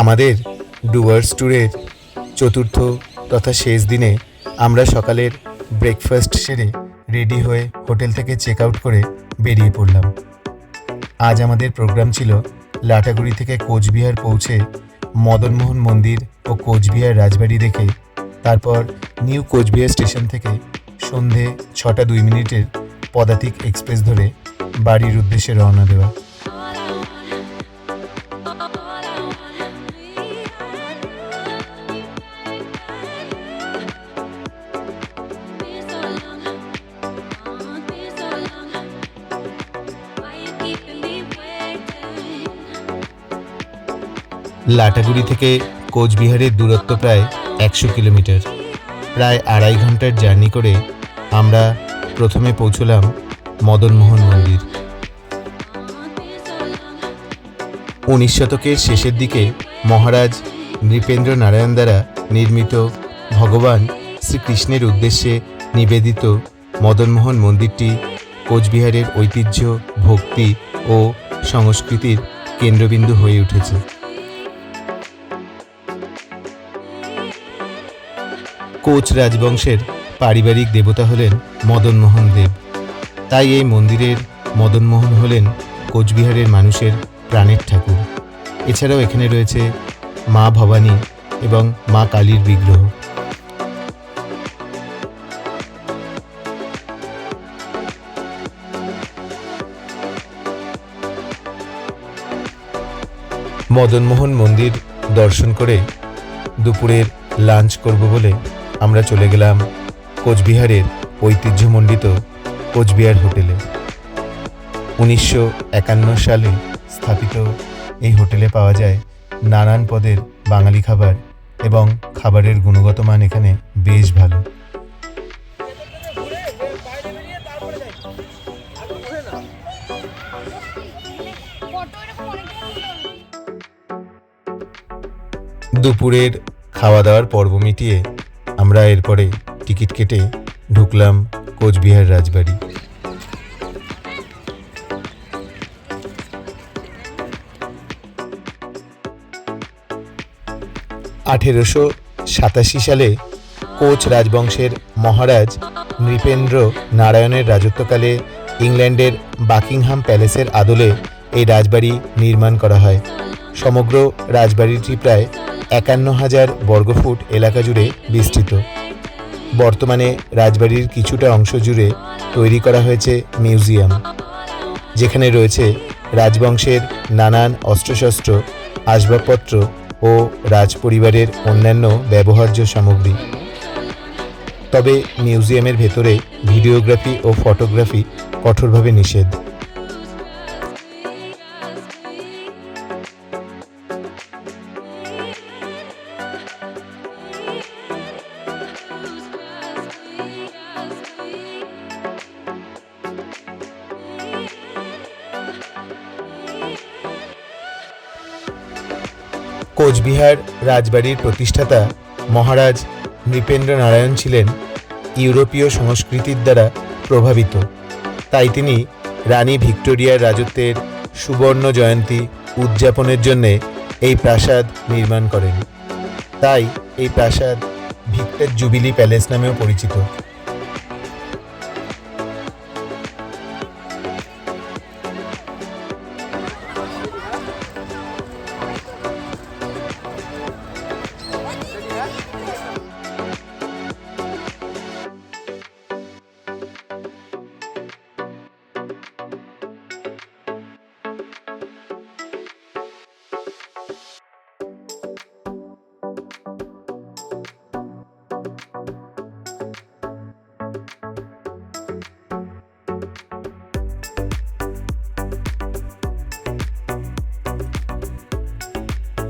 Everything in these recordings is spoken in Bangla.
আমাদের ডুয়ার্স ট্যুরের চতুর্থ তথা শেষ দিনে আমরা সকালের ব্রেকফাস্ট সেরে রেডি হয়ে হোটেল থেকে চেক আউট করে বেরিয়ে পড়লাম। আজ আমাদের প্রোগ্রাম ছিল লাটাগুড়ি থেকে কোচবিহার পৌঁছে মদনমোহন মন্দির ও কোচবিহার রাজবাড়ি দেখে, তারপর নিউ কোচবিহার স্টেশন থেকে সন্ধে ছটা দুই মিনিটের পদাতিক এক্সপ্রেস ধরে বাড়ির উদ্দেশ্যে রওনা দেওয়া। লাটাগুড়ি থেকে কোচবিহারের দূরত্ব প্রায় একশো কিলোমিটার। প্রায় আড়াই ঘণ্টার জার্নি করে আমরা প্রথমে পৌঁছলাম মদনমোহন মন্দির। উনিশ শতকের শেষের দিকে মহারাজ নৃপেন্দ্র নারায়ণ দ্বারা নির্মিত ভগবান শ্রীকৃষ্ণের উদ্দেশ্যে নিবেদিত মদনমোহন মন্দিরটি কোচবিহারের ঐতিহ্য, ভক্তি ও সংস্কৃতির কেন্দ্রবিন্দু হয়ে উঠেছে। কোচ রাজবংশের পারিবারিক দেবতা হলেন মদনমোহন দেব। তাই এই মন্দিরের মদনমোহন হলেন কোচবিহারের মানুষের প্রাণের ঠাকুর। এছাড়াও এখানে রয়েছে মা ভবানী এবং মা কালীর বিগ্রহ। মদনমোহন মন্দির দর্শন করে দুপুরের লাঞ্চ করব বলে আমরা চলে গেলাম কোচবিহারের ঐতিহ্যমণ্ডিত কোচবিহার হোটেলে। উনিশশো একান্ন সালে স্থাপিত এই হোটেলে পাওয়া যায় নানান পদের বাঙালি খাবার এবং খাবারের গুণগত মান এখানে বেশ ভালো। দুপুরের খাওয়া দাওয়ার পর্ব মিটিয়ে আমরা এরপরে টিকিট কেটে ঢুকলাম কোচবিহার রাজবাড়ি। আঠেরোশো সাতাশি সালে কোচ রাজবংশের মহারাজ নৃপেন্দ্র নারায়ণের রাজত্বকালে ইংল্যান্ডের বাকিংহাম প্যালেসের আদলে এই রাজবাড়ি নির্মাণ করা হয়। সমগ্র রাজবাড়িটি প্রায় একান্ন হাজার বর্গফুট এলাকা জুড়ে বিস্তৃত। বর্তমানে রাজবাড়ির কিছুটা অংশ জুড়ে তৈরি করা হয়েছে মিউজিয়াম, যেখানে রয়েছে রাজবংশের নানান অস্ত্রশস্ত্র, আসবাবপত্র ও রাজপরিবারের অন্যান্য ব্যবহার্য সামগ্রী। তবে মিউজিয়ামের ভেতরে ভিডিওগ্রাফি ও ফটোগ্রাফি কঠোরভাবে নিষেধ। কোচবিহার রাজবাড়ির প্রতিষ্ঠাতা মহারাজ নৃপেন্দ্র নারায়ণ ছিলেন ইউরোপীয় সংস্কৃতির দ্বারা প্রভাবিত। তাই তিনি রানী ভিক্টোরিয়ার রাজত্বের সুবর্ণ জয়ন্তী উদযাপনের জন্যে এই প্রাসাদ নির্মাণ করেন। তাই এই প্রাসাদ ভিক্টর জুবিলি প্যালেস নামেও পরিচিত। Yeah.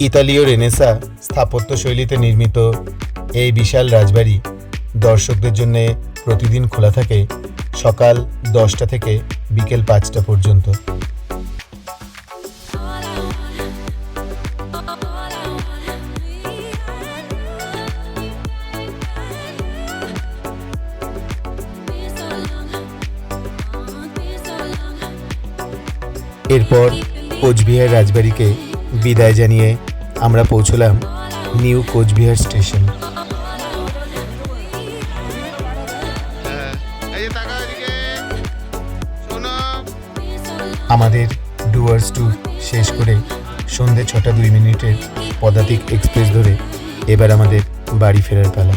ইতালীয় রেনেসা স্থাপত্য শৈলীতে নির্মিত এই বিশাল রাজবাড়ি দর্শকদের জন্য প্রতিদিন খোলা থাকে সকাল দশটা থেকে বিকেল পাঁচটা পর্যন্ত। এরপর কোচবিহার রাজবাড়িকে বিদায় জানিয়ে আমরা পৌঁছলাম নিউ কোচবিহার স্টেশন। হ্যাঁ, আমাদের ডুয়ার্স ট্যুর শেষ করে সন্ধে ছটা দুই মিনিটের পদাতিক এক্সপ্রেস ধরে এবার আমাদের বাড়ি ফেরার পালা।